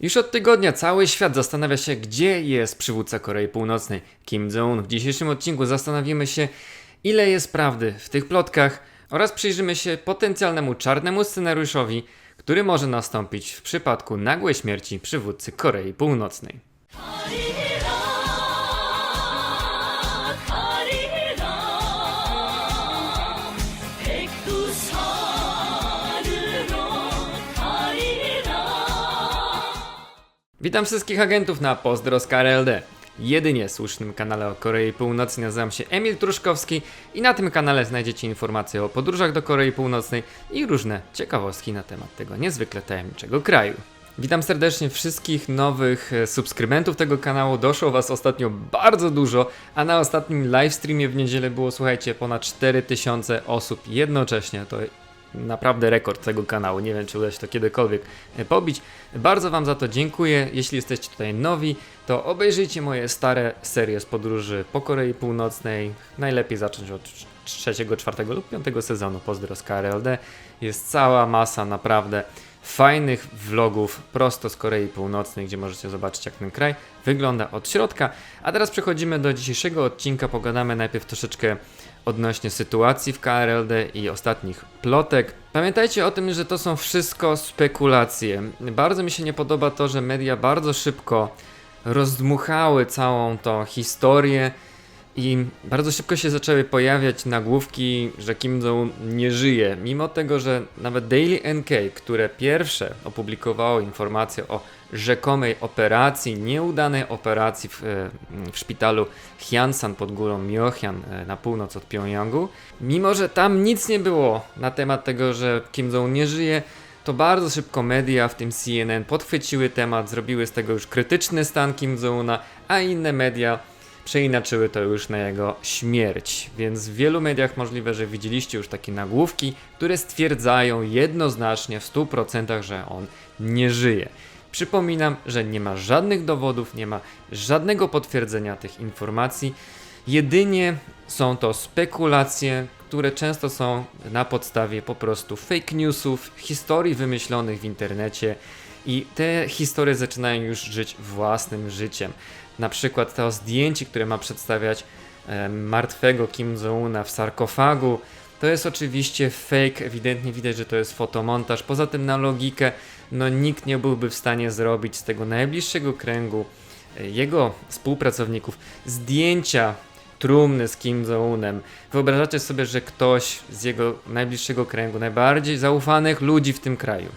Już od tygodnia cały świat zastanawia się, gdzie jest przywódca Korei Północnej, Kim Jong-un. W dzisiejszym odcinku zastanowimy się, ile jest prawdy w tych plotkach oraz przyjrzymy się potencjalnemu czarnemu scenariuszowi, który może nastąpić w przypadku nagłej śmierci przywódcy Korei Północnej. Witam wszystkich agentów na Pozdro z. Jedynie słusznym kanale o Korei Północnej nazywam się Emil Truszkowski i na tym kanale znajdziecie informacje o podróżach do Korei Północnej i różne ciekawostki na temat tego niezwykle tajemniczego kraju. Witam serdecznie wszystkich nowych e, subskrybentów tego kanału. Doszło Was ostatnio bardzo dużo, a na ostatnim livestreamie w niedzielę było, słuchajcie, ponad 4000 osób jednocześnie. To naprawdę rekord tego kanału. Nie wiem, czy uda się to kiedykolwiek e, pobić. Bardzo Wam za to dziękuję. Jeśli jesteście tutaj nowi, to obejrzyjcie moje stare serie z podróży po Korei Północnej. Najlepiej zacząć od trzeciego, czwartego lub piątego sezonu Pozdro z KRLD. Jest cała masa naprawdę fajnych vlogów prosto z Korei Północnej, gdzie możecie zobaczyć jak ten kraj wygląda od środka. A teraz przechodzimy do dzisiejszego odcinka. Pogadamy najpierw troszeczkę odnośnie sytuacji w KRLD i ostatnich plotek. Pamiętajcie o tym, że to są wszystko spekulacje. Bardzo mi się nie podoba to, że media bardzo szybko rozdmuchały całą tą historię i bardzo szybko się zaczęły pojawiać nagłówki, że Kim Jong nie żyje, mimo tego, że nawet Daily NK, które pierwsze opublikowało informację o rzekomej operacji, nieudanej operacji w, e, w szpitalu Hyansan pod górą Myohyang e, na północ od Pjongjangu, mimo że tam nic nie było na temat tego, że Kim Jong nie żyje, to bardzo szybko media, w tym CNN, podchwyciły temat, zrobiły z tego już krytyczny stan Kim Jong-una, a inne media przeinaczyły to już na jego śmierć. Więc w wielu mediach możliwe, że widzieliście już takie nagłówki, które stwierdzają jednoznacznie w 100%, że on nie żyje. Przypominam, że nie ma żadnych dowodów, nie ma żadnego potwierdzenia tych informacji. Jedynie są to spekulacje, które często są na podstawie po prostu fake newsów, historii wymyślonych w internecie i te historie zaczynają już żyć własnym życiem. Na przykład to zdjęcie, które ma przedstawiać martwego Kim Jong-una w sarkofagu, to jest oczywiście fake, ewidentnie widać, że to jest fotomontaż. Poza tym na logikę, no nikt nie byłby w stanie zrobić z tego najbliższego kręgu e, jego współpracowników zdjęcia trumny z Kim Jong-unem. Wyobrażacie sobie, że ktoś z jego najbliższego kręgu, najbardziej zaufanych ludzi w tym kraju,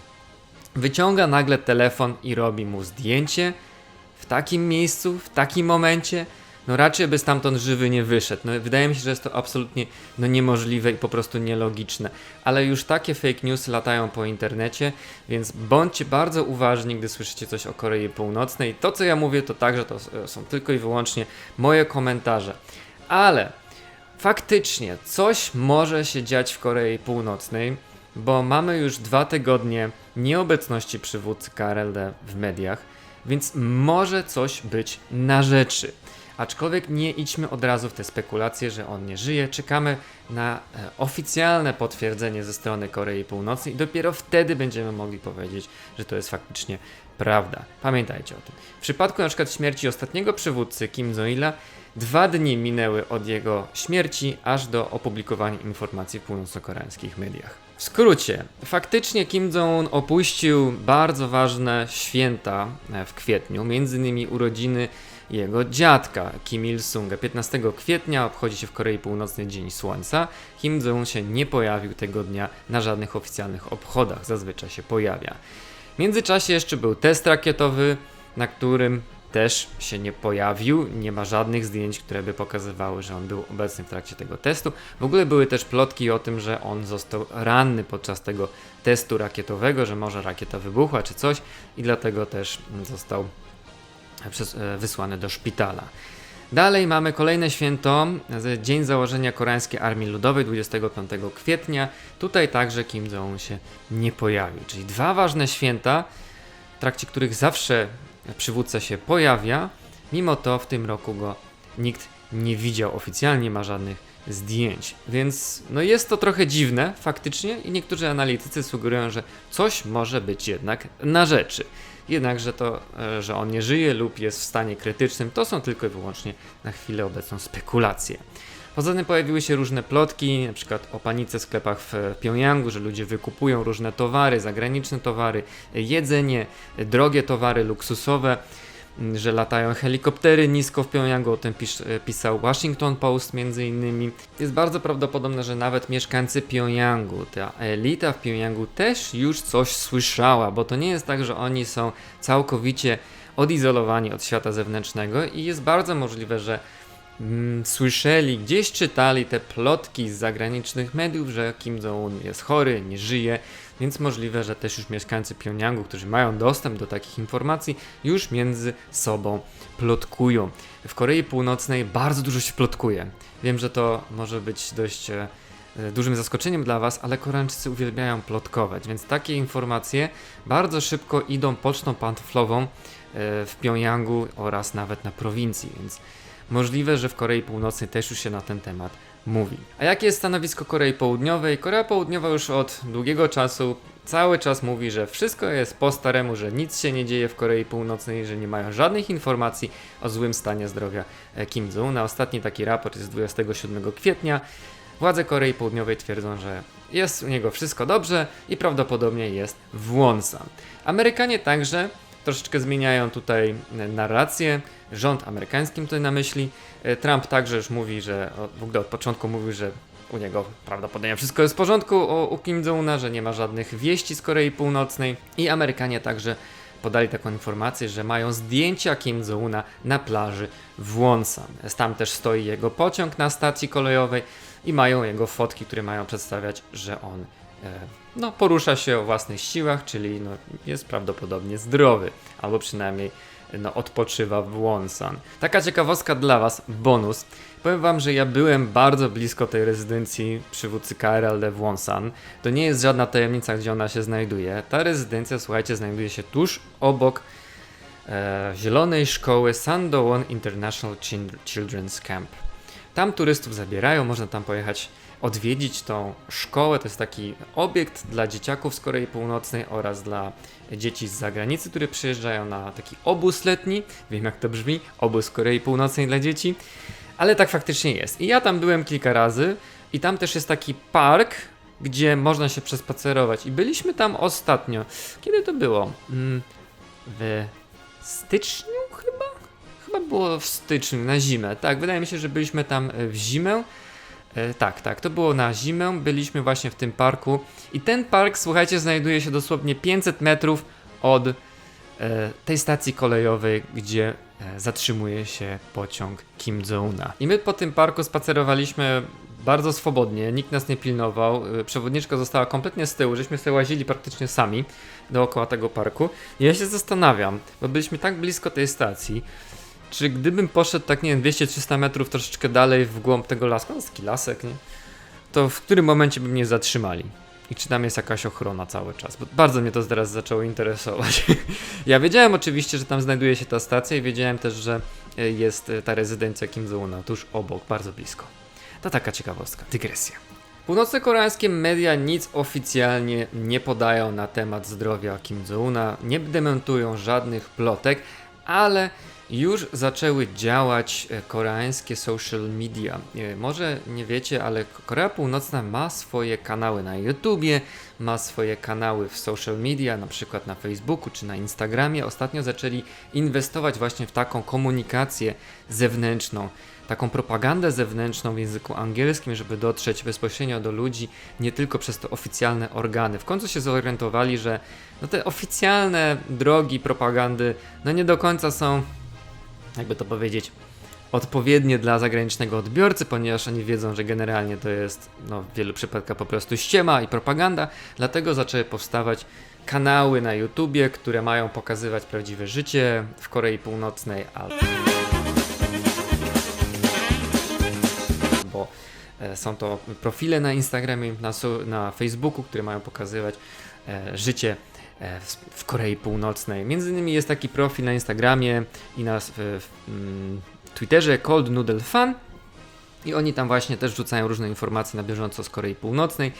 wyciąga nagle telefon i robi mu zdjęcie w takim miejscu, w takim momencie, no raczej by stamtąd żywy nie wyszedł. No, wydaje mi się, że jest to absolutnie no, niemożliwe i po prostu nielogiczne. Ale już takie fake newsy latają po internecie, więc bądźcie bardzo uważni, gdy słyszycie coś o Korei Północnej. To, co ja mówię, to także to e, są tylko i wyłącznie moje komentarze. Ale faktycznie coś może się dziać w Korei Północnej, bo mamy już dwa tygodnie nieobecności przywódcy KRLD w mediach, więc może coś być na rzeczy. Aczkolwiek nie idźmy od razu w te spekulacje, że on nie żyje. Czekamy na e, oficjalne potwierdzenie ze strony Korei Północnej i dopiero wtedy będziemy mogli powiedzieć, że to jest faktycznie prawda. Pamiętajcie o tym. W przypadku na przykład śmierci ostatniego przywódcy Kim Jong-ila, dwa dni minęły od jego śmierci aż do opublikowania informacji w północno-koreańskich mediach. W skrócie, faktycznie Kim Jong-un opuścił bardzo ważne święta e, w kwietniu, innymi urodziny jego dziadka Kim Il-sunga. 15 kwietnia obchodzi się w Korei Północnej Dzień Słońca. Kim Jong-un się nie pojawił tego dnia na żadnych oficjalnych obchodach, zazwyczaj się pojawia. W międzyczasie jeszcze był test rakietowy, na którym też się nie pojawił. Nie ma żadnych zdjęć, które by pokazywały, że on był obecny w trakcie tego testu. W ogóle były też plotki o tym, że on został ranny podczas tego testu rakietowego, że może rakieta wybuchła czy coś i dlatego też został przez, e, wysłany do szpitala. Dalej mamy kolejne święto, dzień założenia Koreańskiej Armii Ludowej 25 kwietnia. Tutaj także Kim Jong-un się nie pojawił. Czyli dwa ważne święta, w trakcie których zawsze przywódca się pojawia, mimo to w tym roku go nikt nie widział oficjalnie, nie ma żadnych zdjęć. Więc no jest to trochę dziwne faktycznie i niektórzy analitycy sugerują, że coś może być jednak na rzeczy. jednakże to, e, że on nie żyje lub jest w stanie krytycznym, to są tylko i wyłącznie na chwilę obecną spekulacje. Poza tym pojawiły się różne plotki, na przykład o panice w sklepach w Pjongjangu, że ludzie wykupują różne towary, zagraniczne towary, jedzenie, drogie towary luksusowe, że latają helikoptery nisko w Pjongjangu, o tym pisz, e, pisał Washington Post między innymi. Jest bardzo prawdopodobne, że nawet mieszkańcy Pjongjangu, ta elita w Pjongjangu też już coś słyszała, bo to nie jest tak, że oni są całkowicie odizolowani od świata zewnętrznego i jest bardzo możliwe, że mm, słyszeli, gdzieś czytali te plotki z zagranicznych mediów, że Kim Jong-un jest chory, nie żyje, więc możliwe, że też już mieszkańcy Pjongjangu, którzy mają dostęp do takich informacji, już między sobą plotkują. W Korei Północnej bardzo dużo się plotkuje. Wiem, że to może być dość e, dużym zaskoczeniem dla Was, ale Koreańczycy uwielbiają plotkować, więc takie informacje bardzo szybko idą pocztą pantoflową e, w Pjongjangu oraz nawet na prowincji, więc Możliwe, że w Korei Północnej też już się na ten temat mówi. A jakie jest stanowisko Korei Południowej? Korea Południowa już od długiego czasu cały czas mówi, że wszystko jest po staremu, że nic się nie dzieje w Korei Północnej, że nie mają żadnych informacji o złym stanie zdrowia e, Kim Jong-una. Ostatni taki raport jest z 27 kwietnia. Władze Korei Południowej twierdzą, że jest u niego wszystko dobrze i prawdopodobnie jest w Wonsan. Amerykanie także troszeczkę zmieniają tutaj e, narrację. Rząd amerykańskim tutaj na myśli. E, Trump także już mówi, że w ogóle od początku mówił, że u niego prawdopodobnie wszystko jest w porządku o, u Kim Jong-una, że nie ma żadnych wieści z Korei Północnej i Amerykanie także podali taką informację, że mają zdjęcia Kim Jong-una na plaży w Wonsan. Tam też stoi jego pociąg na stacji kolejowej i mają jego fotki, które mają przedstawiać, że on no, porusza się o własnych siłach, czyli no, jest prawdopodobnie zdrowy, albo przynajmniej no, odpoczywa w Wonsan. Taka ciekawostka dla Was, bonus. Powiem Wam, że ja byłem bardzo blisko tej rezydencji przywódcy KRLD w Wonsan. To nie jest żadna tajemnica, gdzie ona się znajduje. Ta rezydencja, słuchajcie, znajduje się tuż obok e, zielonej szkoły Sandowan International Chil- Children's Camp. Tam turystów zabierają, można tam pojechać odwiedzić tą szkołę. To jest taki obiekt dla dzieciaków z Korei Północnej oraz dla dzieci z zagranicy, które przyjeżdżają na taki obóz letni. Wiem jak to brzmi, obóz Korei Północnej dla dzieci. Ale tak faktycznie jest. I ja tam byłem kilka razy i tam też jest taki park, gdzie można się przespacerować. I byliśmy tam ostatnio. Kiedy to było? Mm, w styczniu chyba? Chyba było w styczniu, na zimę. Tak, wydaje mi się, że byliśmy tam w zimę. E, tak, tak, to było na zimę. Byliśmy właśnie w tym parku. I ten park, słuchajcie, znajduje się dosłownie 500 metrów od e, tej stacji kolejowej, gdzie e, zatrzymuje się pociąg Kim Jong-una. I my po tym parku spacerowaliśmy bardzo swobodnie, nikt nas nie pilnował. E, Przewodniczka została kompletnie z tyłu, żeśmy sobie łazili praktycznie sami dookoła tego parku. I ja się zastanawiam, bo byliśmy tak blisko tej stacji, czy gdybym poszedł tak, nie wiem, 200-300 metrów troszeczkę dalej w głąb tego lasku, no, taki lasek, nie? To w którym momencie by mnie zatrzymali? I czy tam jest jakaś ochrona cały czas? Bo bardzo mnie to teraz zaczęło interesować. ja wiedziałem oczywiście, że tam znajduje się ta stacja i wiedziałem też, że e, jest e, ta rezydencja Kim Jong-una tuż obok, bardzo blisko. To taka ciekawostka, dygresja. Północno-koreańskie media nic oficjalnie nie podają na temat zdrowia Kim Jong-una, nie dementują żadnych plotek, ale już zaczęły działać e, koreańskie social media. E, Może nie wiecie, ale Korea Północna ma swoje kanały na YouTubie, ma swoje kanały w social media, na przykład na Facebooku czy na Instagramie. Ostatnio zaczęli inwestować właśnie w taką komunikację zewnętrzną, taką propagandę zewnętrzną w języku angielskim, żeby dotrzeć bezpośrednio do ludzi, nie tylko przez te oficjalne organy. W końcu się zorientowali, że no te oficjalne drogi propagandy no nie do końca są jakby to powiedzieć, odpowiednie dla zagranicznego odbiorcy, ponieważ oni wiedzą, że generalnie to jest no, w wielu przypadkach po prostu ściema i propaganda, dlatego zaczęły powstawać kanały na YouTubie, które mają pokazywać prawdziwe życie w Korei Północnej albo bo e, są to profile na Instagramie, na, na Facebooku, które mają pokazywać e, życie w, w Korei Północnej. Między innymi jest taki profil na Instagramie i na w, w, mm, Twitterze Cold Noodle Fan i oni tam właśnie też rzucają różne informacje na bieżąco z Korei Północnej.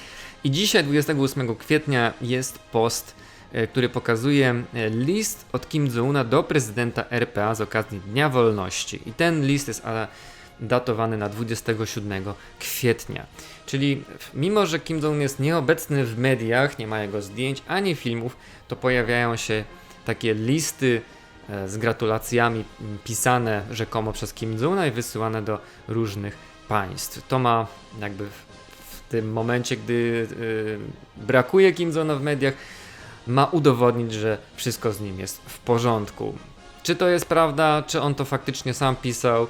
I dzisiaj, 28 kwietnia, jest post e, który pokazuje e, list od Kim Jong-una do prezydenta RPA z okazji Dnia Wolności. I ten list jest datowany na 27 kwietnia. Czyli mimo, że Kim Jong-un jest nieobecny w mediach, nie ma jego zdjęć ani filmów, to pojawiają się takie listy e, z gratulacjami pisane rzekomo przez Kim Jong-una i wysyłane do różnych państw. To ma jakby w, tym momencie, gdy y, brakuje Kim Jong-una w mediach, ma udowodnić, że wszystko z nim jest w porządku. Czy to jest prawda, czy on to faktycznie sam pisał?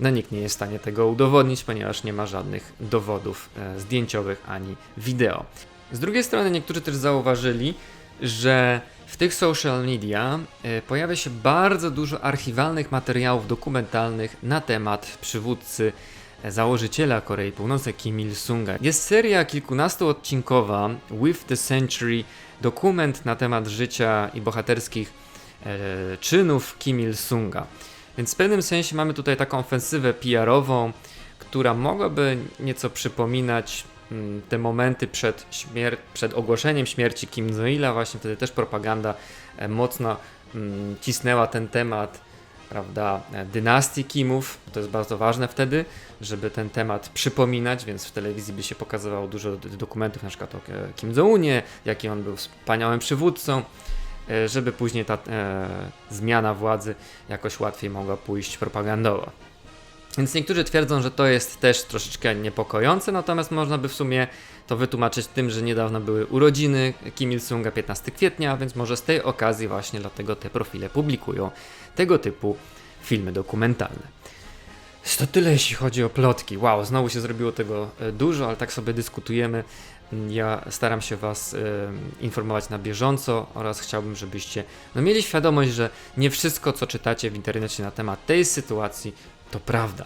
No nikt nie jest w stanie tego udowodnić, ponieważ nie ma żadnych dowodów e, zdjęciowych ani wideo. Z drugiej strony niektórzy też zauważyli, że w tych social media e, pojawia się bardzo dużo archiwalnych materiałów dokumentalnych na temat przywódcy e, założyciela Korei Północnej Kim Il-sunga. Jest seria kilkunastoodcinkowa With the Century, dokument na temat życia i bohaterskich e, czynów Kim Il-sunga. Więc w pewnym sensie mamy tutaj taką ofensywę PR-ową, która mogłaby nieco przypominać mm, te momenty przed, śmier- przed ogłoszeniem śmierci Kim Jong-ila. Właśnie wtedy też propaganda e, mocno mm, cisnęła ten temat prawda, e, dynastii Kimów. To jest bardzo ważne wtedy, żeby ten temat przypominać, więc w telewizji by się pokazywało dużo dokumentów na przykład o Kim Jong-unie, jaki on był wspaniałym przywódcą, żeby później ta e, zmiana władzy jakoś łatwiej mogła pójść propagandowo. Więc niektórzy twierdzą, że to jest też troszeczkę niepokojące, natomiast można by w sumie to wytłumaczyć tym, że niedawno były urodziny Kim Il-sunga 15 kwietnia, więc może z tej okazji właśnie dlatego te profile publikują tego typu filmy dokumentalne. To tyle jeśli chodzi o plotki. Wow, znowu się zrobiło tego e, dużo, ale tak sobie dyskutujemy. Ja staram się Was e, informować na bieżąco oraz chciałbym, żebyście no, mieli świadomość, że nie wszystko, co czytacie w internecie na temat tej sytuacji, to prawda.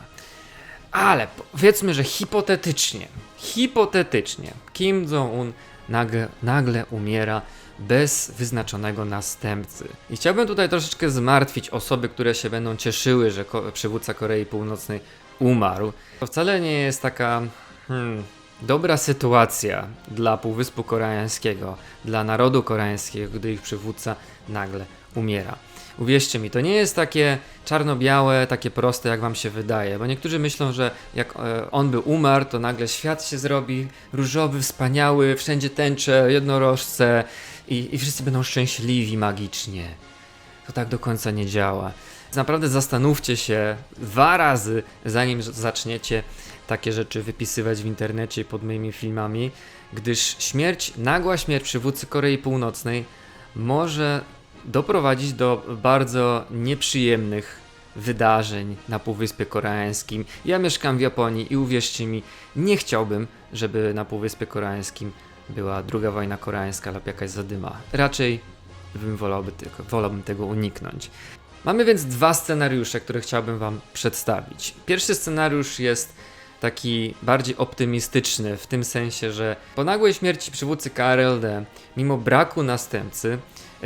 Ale powiedzmy, że hipotetycznie, hipotetycznie Kim Jong-un nagle, nagle umiera bez wyznaczonego następcy. I chciałbym tutaj troszeczkę zmartwić osoby, które się będą cieszyły, że ko- przywódca Korei Północnej umarł. To wcale nie jest taka hmm, dobra sytuacja dla Półwyspu Koreańskiego, dla narodu koreańskiego, gdy ich przywódca nagle umiera. Uwierzcie mi, to nie jest takie czarno-białe, takie proste, jak wam się wydaje, bo niektórzy myślą, że jak e, on by umarł, to nagle świat się zrobi różowy, wspaniały, wszędzie tęcze, jednorożce i, i wszyscy będą szczęśliwi magicznie. To tak do końca nie działa. Naprawdę zastanówcie się dwa razy, zanim zaczniecie takie rzeczy wypisywać w internecie pod moimi filmami, gdyż śmierć, nagła śmierć przywódcy Korei Północnej może doprowadzić do bardzo nieprzyjemnych wydarzeń na Półwyspie Koreańskim. Ja mieszkam w Japonii i uwierzcie mi, nie chciałbym, żeby na Półwyspie Koreańskim była druga wojna koreańska lub jakaś zadyma. Raczej bym wolałby tylko, wolałbym tego uniknąć. Mamy więc dwa scenariusze, które chciałbym Wam przedstawić. Pierwszy scenariusz jest taki bardziej optymistyczny, w tym sensie, że po nagłej śmierci przywódcy KRLD, mimo braku następcy,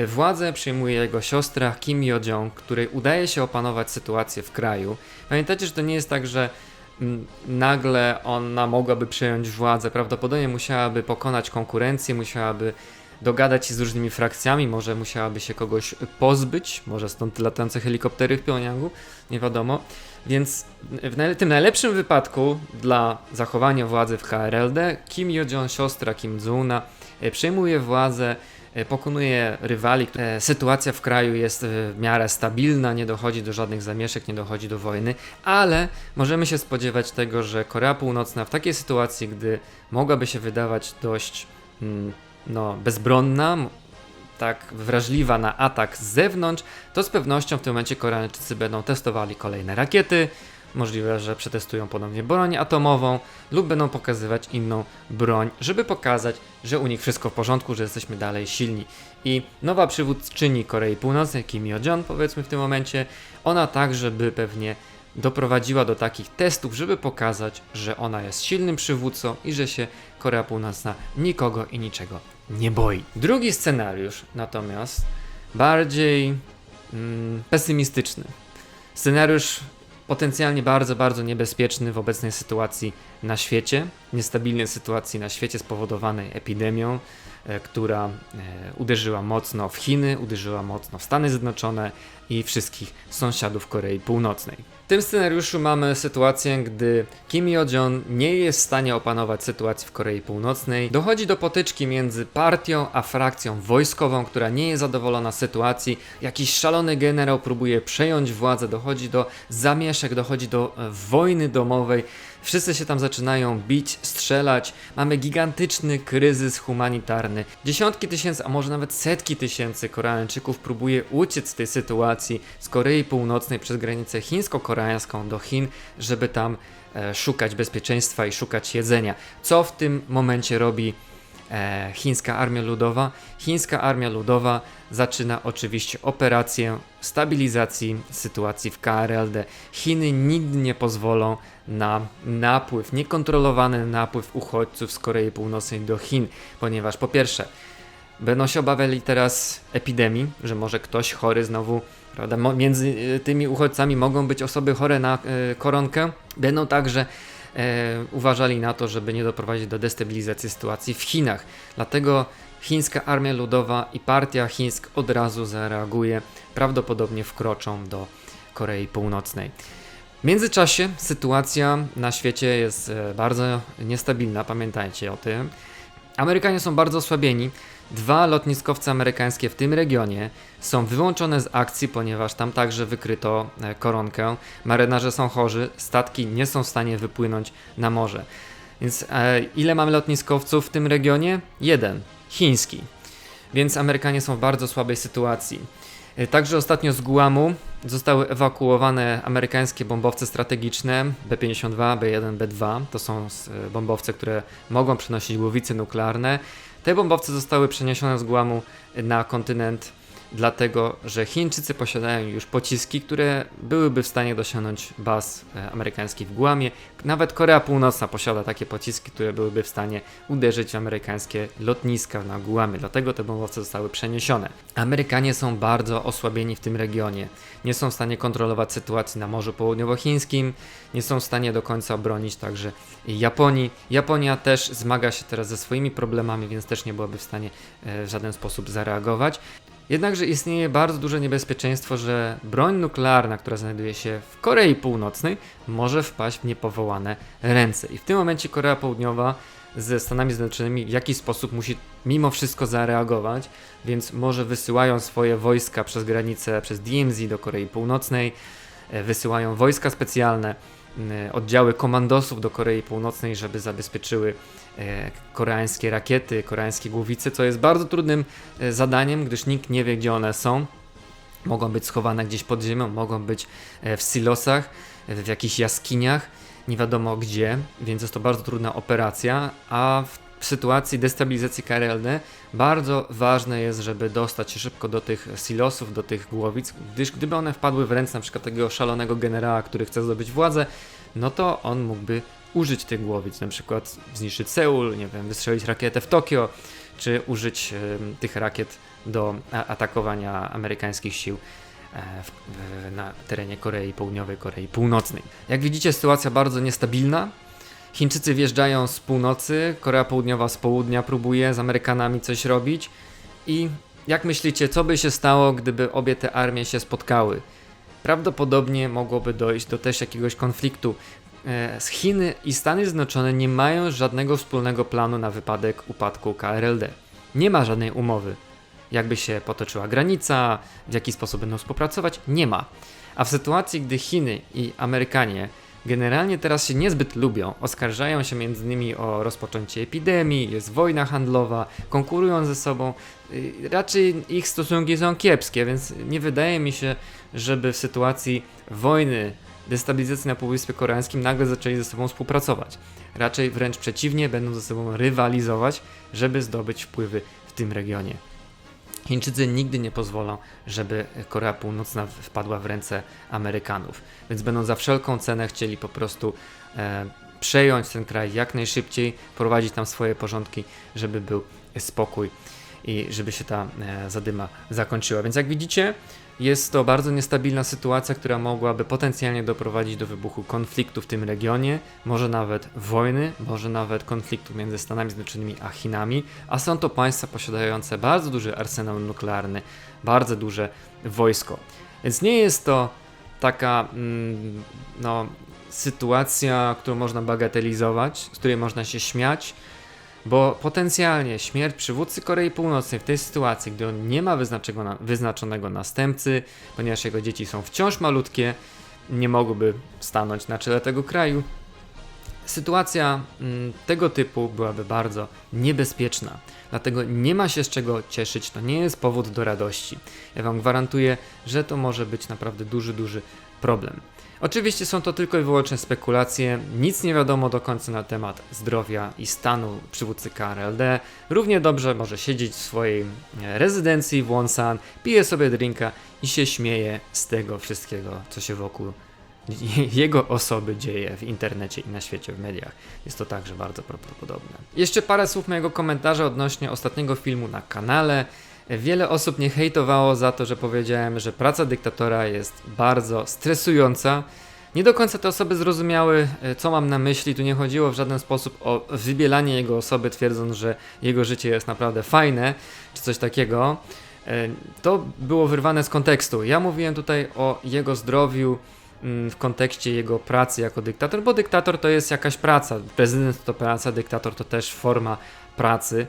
władzę przejmuje jego siostra Kim Yo-jong, której udaje się opanować sytuację w kraju. Pamiętajcie, że to nie jest tak, że mm, nagle ona mogłaby przejąć władzę. Prawdopodobnie musiałaby pokonać konkurencję, musiałaby dogadać się z różnymi frakcjami, może musiałaby się kogoś pozbyć, może stąd latające helikoptery w Pjongjangu, nie wiadomo. Więc w tym najlepszym wypadku dla zachowania władzy w KRLD Kim Yo-jong, siostra Kim Jong-una, e, przejmuje władzę, e, pokonuje rywali. E, Sytuacja w kraju jest w miarę stabilna, nie dochodzi do żadnych zamieszek, nie dochodzi do wojny, ale możemy się spodziewać tego, że Korea Północna w takiej sytuacji, gdy mogłaby się wydawać dość mm, no, bezbronna, tak wrażliwa na atak z zewnątrz, to z pewnością w tym momencie Koreańczycy będą testowali kolejne rakiety. Możliwe, że przetestują ponownie broń atomową lub będą pokazywać inną broń, żeby pokazać, że u nich wszystko w porządku, że jesteśmy dalej silni. I nowa przywódczyni Korei Północnej, Kim Yo-jong, powiedzmy w tym momencie, ona także by pewnie doprowadziła do takich testów, żeby pokazać, że ona jest silnym przywódcą i że się Korea Północna nikogo i niczego nie boi. Drugi scenariusz natomiast bardziej mm, pesymistyczny. Scenariusz potencjalnie bardzo, bardzo niebezpieczny w obecnej sytuacji na świecie, niestabilnej sytuacji na świecie spowodowanej epidemią, e, która e, uderzyła mocno w Chiny, uderzyła mocno w Stany Zjednoczone i wszystkich sąsiadów Korei Północnej. Tym scenariuszu mamy sytuację, gdy Kim Yo-jong nie jest w stanie opanować sytuacji w Korei Północnej. Dochodzi do potyczki między partią a frakcją wojskową, która nie jest zadowolona z sytuacji. Jakiś szalony generał próbuje przejąć władzę, dochodzi do zamieszek, dochodzi do e, wojny domowej. Wszyscy się tam zaczynają bić, strzelać. Mamy gigantyczny kryzys humanitarny. Dziesiątki tysięcy, a może nawet setki tysięcy Koreańczyków próbuje uciec z tej sytuacji z Korei Północnej przez granicę chińsko-koreańską do Chin, żeby tam e, szukać bezpieczeństwa i szukać jedzenia. Co w tym momencie robi e, chińska armia ludowa? Chińska armia ludowa zaczyna oczywiście operację stabilizacji sytuacji w KRLD. Chiny nigdy nie pozwolą na napływ, niekontrolowany napływ uchodźców z Korei Północnej do Chin, ponieważ po pierwsze, będą się obawiali teraz epidemii, że może ktoś chory znowu, prawda, między tymi uchodźcami mogą być osoby chore na y, koronkę, będą także uważali na to, żeby nie doprowadzić do destabilizacji sytuacji w Chinach. Dlatego chińska armia ludowa i partia chińsk od razu zareaguje, prawdopodobnie wkroczą do Korei Północnej. W międzyczasie sytuacja na świecie jest e, bardzo niestabilna, pamiętajcie o tym. Amerykanie są bardzo osłabieni. Dwa lotniskowce amerykańskie w tym regionie są wyłączone z akcji, ponieważ tam także wykryto e, koronkę. Marynarze są chorzy, statki nie są w stanie wypłynąć na morze. Więc e, ile mamy lotniskowców w tym regionie? Jeden, chiński. Więc Amerykanie są w bardzo słabej sytuacji. E, Także ostatnio z Guamu zostały ewakuowane amerykańskie bombowce strategiczne B-52, B-1, B-2. To są e, bombowce, które mogą przynosić głowice nuklearne. Te bombowce zostały przeniesione z Guamu na kontynent, dlatego że Chińczycy posiadają już pociski, które byłyby w stanie dosiągnąć baz e, amerykańskich w Guamie. Nawet Korea Północna posiada takie pociski, które byłyby w stanie uderzyć w amerykańskie lotniska na Guamie, dlatego te bombowce zostały przeniesione. Amerykanie są bardzo osłabieni w tym regionie. Nie są w stanie kontrolować sytuacji na Morzu Południowochińskim, nie są w stanie do końca obronić także Japonii. Japonia też zmaga się teraz ze swoimi problemami, więc też nie byłaby w stanie e, w żaden sposób zareagować. Jednakże istnieje bardzo duże niebezpieczeństwo, że broń nuklearna, która znajduje się w Korei Północnej, może wpaść w niepowołane ręce. I w tym momencie Korea Południowa ze Stanami Zjednoczonymi w jakiś sposób musi mimo wszystko zareagować, więc może wysyłają swoje wojska przez granicę, przez DMZ do Korei Północnej, e, wysyłają wojska specjalne, oddziały komandosów do Korei Północnej, żeby zabezpieczyły e, koreańskie rakiety, koreańskie głowice, co jest bardzo trudnym e, zadaniem, gdyż nikt nie wie, gdzie one są. Mogą być schowane gdzieś pod ziemią, mogą być w silosach, w jakichś jaskiniach, nie wiadomo gdzie, więc jest to bardzo trudna operacja, a w sytuacji destabilizacji KRLD bardzo ważne jest, żeby dostać się szybko do tych silosów, do tych głowic, gdyż gdyby one wpadły w ręce przykład tego szalonego generała, który chce zdobyć władzę, no to on mógłby użyć tych głowic, na przykład zniszczyć Seul, nie wiem, wystrzelić rakietę w Tokio, czy użyć em, tych rakiet do atakowania amerykańskich sił w, w, na terenie Korei Południowej, Korei Północnej. Jak widzicie, sytuacja bardzo niestabilna. Chińczycy wjeżdżają z północy, Korea Południowa z południa próbuje z Amerykanami coś robić. I jak myślicie, co by się stało, gdyby obie te armie się spotkały? Prawdopodobnie mogłoby dojść do też jakiegoś konfliktu. E, Z Chiny i Stany Zjednoczone nie mają żadnego wspólnego planu na wypadek upadku KRLD. Nie ma żadnej umowy. Jakby się potoczyła granica, w jaki sposób będą współpracować, nie ma. A w sytuacji, gdy Chiny i Amerykanie generalnie teraz się niezbyt lubią, oskarżają się między innymi o rozpoczęcie epidemii, jest wojna handlowa, konkurują ze sobą, y, raczej ich stosunki są kiepskie, więc nie wydaje mi się, żeby w sytuacji wojny, destabilizacji na Półwyspie Koreańskim nagle zaczęli ze sobą współpracować. Raczej wręcz przeciwnie, będą ze sobą rywalizować, żeby zdobyć wpływy w tym regionie. Chińczycy nigdy nie pozwolą, żeby Korea Północna wpadła w ręce Amerykanów, więc będą za wszelką cenę chcieli po prostu e, przejąć ten kraj jak najszybciej, prowadzić tam swoje porządki, żeby był spokój. I żeby się ta e, zadyma zakończyła. Więc jak widzicie, jest to bardzo niestabilna sytuacja, która mogłaby potencjalnie doprowadzić do wybuchu konfliktu w tym regionie, może nawet wojny, może nawet konfliktu między Stanami Zjednoczonymi a Chinami, a są to państwa posiadające bardzo duży arsenał nuklearny, bardzo duże wojsko. Więc nie jest to taka mm, no, sytuacja, którą można bagatelizować, z której można się śmiać, bo potencjalnie śmierć przywódcy Korei Północnej w tej sytuacji, gdy on nie ma wyznaczonego, na- wyznaczonego następcy, ponieważ jego dzieci są wciąż malutkie, nie mogłyby stanąć na czele tego kraju. Sytuacja mm, tego typu byłaby bardzo niebezpieczna. Dlatego nie ma się z czego cieszyć, to nie jest powód do radości. Ja Wam gwarantuję, że to może być naprawdę duży, duży problem. Oczywiście są to tylko i wyłącznie spekulacje, nic nie wiadomo do końca na temat zdrowia i stanu przywódcy KRLD. Równie dobrze może siedzieć w swojej e, rezydencji w Wonsan, pije sobie drinka i się śmieje z tego wszystkiego, co się wokół jego osoby dzieje w internecie i na świecie, w mediach. Jest to także bardzo prawdopodobne. Jeszcze parę słów mojego komentarza odnośnie ostatniego filmu na kanale. Wiele osób mnie hejtowało za to, że powiedziałem, że praca dyktatora jest bardzo stresująca. Nie do końca te osoby zrozumiały, e, co mam na myśli. Tu nie chodziło w żaden sposób o wybielanie jego osoby, twierdząc, że jego życie jest naprawdę fajne, czy coś takiego. E, To było wyrwane z kontekstu. Ja mówiłem tutaj o jego zdrowiu mm, w kontekście jego pracy jako dyktator, bo dyktator to jest jakaś praca. Prezydent to praca, dyktator to też forma pracy,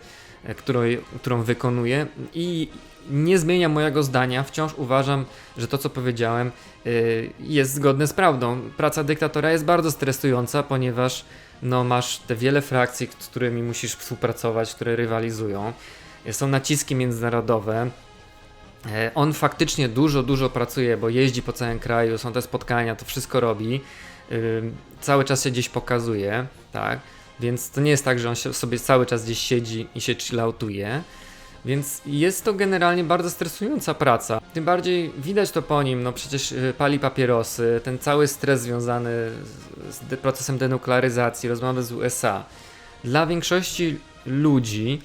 której, którą wykonuje i nie zmienia mojego zdania. Wciąż uważam, że to, co powiedziałem, y, jest zgodne z prawdą. Praca dyktatora jest bardzo stresująca, ponieważ no, masz te wiele frakcji, z którymi musisz współpracować, które rywalizują. Są naciski międzynarodowe. E, On faktycznie dużo, dużo pracuje, bo jeździ po całym kraju, są te spotkania, to wszystko robi. Cały czas się gdzieś pokazuje, tak? Więc to nie jest tak, że on sobie cały czas gdzieś siedzi i się chilloutuje. Więc jest to generalnie bardzo stresująca praca. Tym bardziej widać to po nim, no przecież y, pali papierosy, ten cały stres związany z- procesem denuklearyzacji, rozmowy z USA. Dla większości ludzi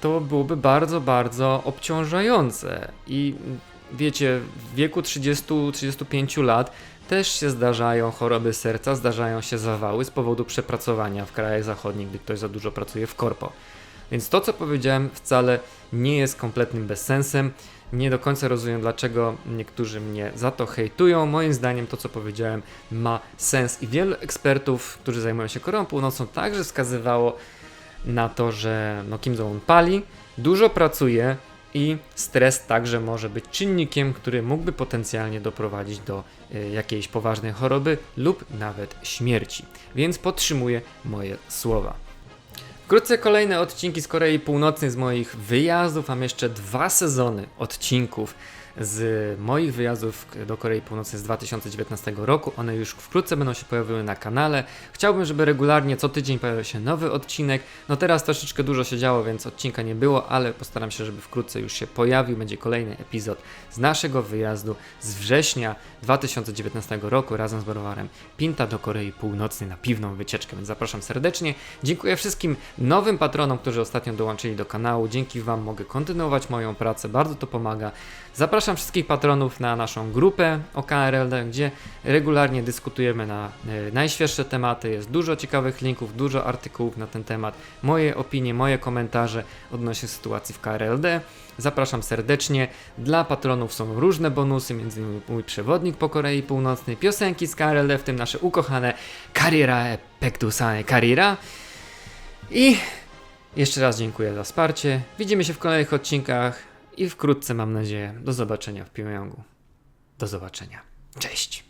to byłoby bardzo, bardzo obciążające. I mm, wiecie, w wieku 30-35 lat też się zdarzają choroby serca, zdarzają się zawały z powodu przepracowania w krajach zachodnich, gdy ktoś za dużo pracuje w korpo. Więc to, co powiedziałem, wcale nie jest kompletnym bezsensem. Nie do końca rozumiem, dlaczego niektórzy mnie za to hejtują. Moim zdaniem to, co powiedziałem, ma sens i wielu ekspertów, którzy zajmują się Koreą Północną, także wskazywało na to, że no Kim Jong-un pali, dużo pracuje i stres także może być czynnikiem, który mógłby potencjalnie doprowadzić do y, jakiejś poważnej choroby lub nawet śmierci. Więc podtrzymuję moje słowa. Wkrótce kolejne odcinki z Korei Północnej z moich wyjazdów. Mam jeszcze dwa sezony odcinków z moich wyjazdów do Korei Północnej z 2019 roku. One już wkrótce będą się pojawiły na kanale. Chciałbym, żeby regularnie co tydzień pojawiał się nowy odcinek. No teraz troszeczkę dużo się działo, więc odcinka nie było, ale postaram się, żeby wkrótce już się pojawił. Będzie kolejny epizod z naszego wyjazdu z września 2019 roku razem z browarem Pinta do Korei Północnej na piwną wycieczkę, więc zapraszam serdecznie. Dziękuję wszystkim nowym patronom, którzy ostatnio dołączyli do kanału. Dzięki Wam mogę kontynuować moją pracę, bardzo to pomaga. Zapraszam wszystkich patronów na naszą grupę o KRLD, gdzie regularnie dyskutujemy na e, najświeższe tematy. Jest dużo ciekawych linków, dużo artykułów na ten temat, moje opinie, moje komentarze odnośnie sytuacji w KRLD. Zapraszam serdecznie. Dla patronów są różne bonusy, m.in. mój przewodnik po Korei Północnej, piosenki z KRLD, w tym nasze ukochane Kariera Pektusane Karira. I jeszcze raz dziękuję za wsparcie. Widzimy się w kolejnych odcinkach i wkrótce mam nadzieję do zobaczenia w Pyongyangu. Do zobaczenia. Cześć.